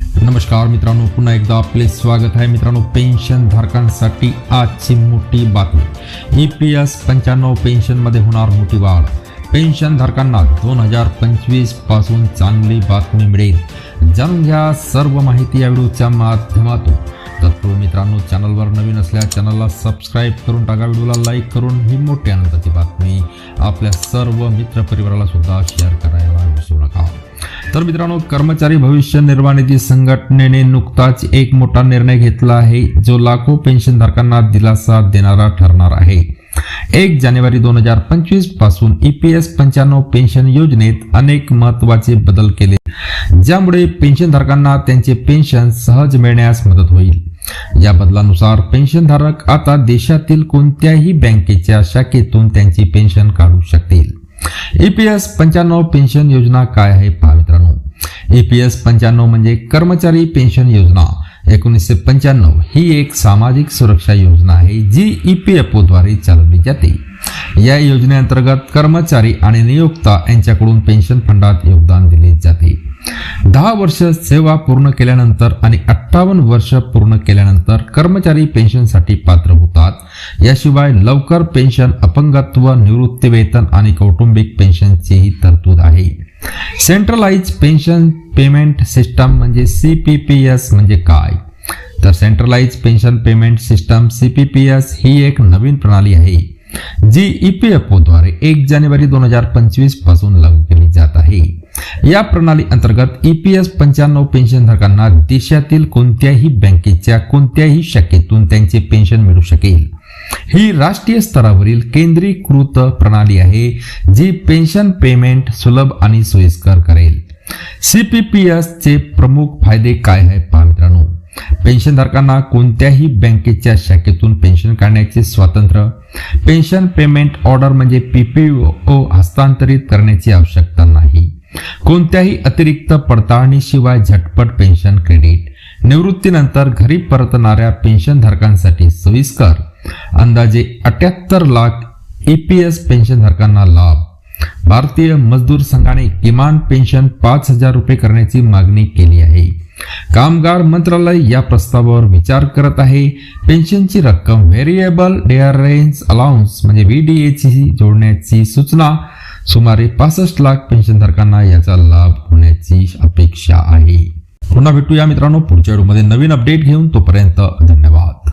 नमस्कार मित्रांनो पुन्हा एकदा आपले स्वागत आहे. मित्रांनो पेन्शन धारकांसाठी आजची मोठी बातमी. ई पी एस पंच्याण्णव पेन्शनमध्ये होणार मोठी वाढ. पेन्शन धारकांना दोन हजार पंचवीसपासून चांगली बातमी मिळेल. जाणून घ्या सर्व माहिती या व्हिडिओच्या माध्यमातून. तत्पूर्वी मित्रांनो चॅनलवर नवीन असल्या चॅनलला सबस्क्राईब करून टाका. व्हिडिओला लाईक करून ही मोठी आनंदाची बातमी आपल्या सर्व मित्रपरिवाराला सुद्धा शेअर करायला तर मित्रांनो कर्मचारी भविष्य निर्वाह निधी संघटनेने नुकताच एक मोठा निर्णय घेतला आहे जो लाखो पेन्शनधारकांना दिलासा देणारा ठरणार आहे. एक जानेवारी दोन हजार पंचवीसपासून ई पी एस पंच्याण्णव पेन्शन योजनेत अनेक महत्त्वाचे बदल केले ज्यामुळे पेन्शनधारकांना त्यांचे पेन्शन सहज मिळण्यास मदत होईल. या बदलानुसार पेन्शनधारक आता देशातील कोणत्याही बँकेच्या शाखेतून त्यांची पेन्शन काढू शकतील. ईपीएस पंच्याण्णव पेन्शन योजना काय आहे पहा मित्रांनो. ईपीएस पंच्याण्णव म्हणजे कर्मचारी पेन्शन योजना. एकोणीसशे पंच्याण्णव ही एक सामाजिक सुरक्षा योजना आहे जी ई पी एफ ओद्वारे चालवली जाते. या योजनेअंतर्गत कर्मचारी आणि नियोक्ता यांच्याकडून पेन्शन फंडात योगदान दिले जाते. दहा वर्ष सेवा पूर्ण केल्यानंतर आणि अठ्ठावन्न वर्ष पूर्ण केल्यानंतर कर्मचारी पेन्शनसाठी पात्र होतात. याशिवाय लवकर पेन्शन अपंगत्व निवृत्ती वेतन आणि कौटुंबिक पेन्शनचीही तरतूद आहे. सेंट्रलाइज पेन्शन पेमेंट सिस्टम म्हणजे सी पी पी एस म्हणजे काय? तर centralise pension payment system C P P S ही एक नवीन प्रणाली आहे. जी ई पी एफ ओद्वारे एक जानेवारी दोन हजार पंचवीसपासून लागू केली जात आहे. या प्रणाली अंतर्गत ई पी एस पंच्याण्णव पेन्शनधारकांना देशातील कोणत्याही बँकेच्या कोणत्याही शाखेतून त्यांचे पेन्शन मिळू शकेल. ही राष्ट्रीय स्तरावरील केंद्रीकृत प्रणाली आहे जी पेन्शन पेमेंट सुलभ आणि सोयीस्कर करेल. सीपीपीएस चे प्रमुख फायदे काय आहेत मित्रांनो? पेन्शनधारकांना कोणत्याही बँकेच्या शाखेतून पेन्शन काढण्याचे स्वातंत्र्य पेन्शन पेमेंट ऑर्डर म्हणजे पीपीओ हस्तांतरित करण्याची आवश्यकता नाही. कोणत्याही अतिरिक्त पडताळणीशिवाय झटपट पेन्शन क्रेडिट निवृत्तीनंतर घरी परतणाऱ्या पेन्शनधारकांसाठी सोयीस्कर अंदाजे अठ्याहत्तर लाख ईपीएस पेन्शनधारकांना लाभ भारतीय मजदूर संघाने किमान पेन्शन पाच हजार रुपये करण्याची मागणी केली आहे. कामगार मंत्रालय या प्रस्तावावर विचार करत आहे. पेन्शनची रक्कम व्हेरिएबल डेअरेन्स अलाउन्स म्हणजे व्हीडीएची जोडण्याची सूचना सुमारे पासष्ट लाख पेन्शनधारकांना याचा लाभ होण्याची अपेक्षा आहे. पुन्हा भेटूया मित्रांनो पुढच्या व्हिडिओमध्ये. नवीन अपडेट घेऊन तोपर्यंत धन्यवाद.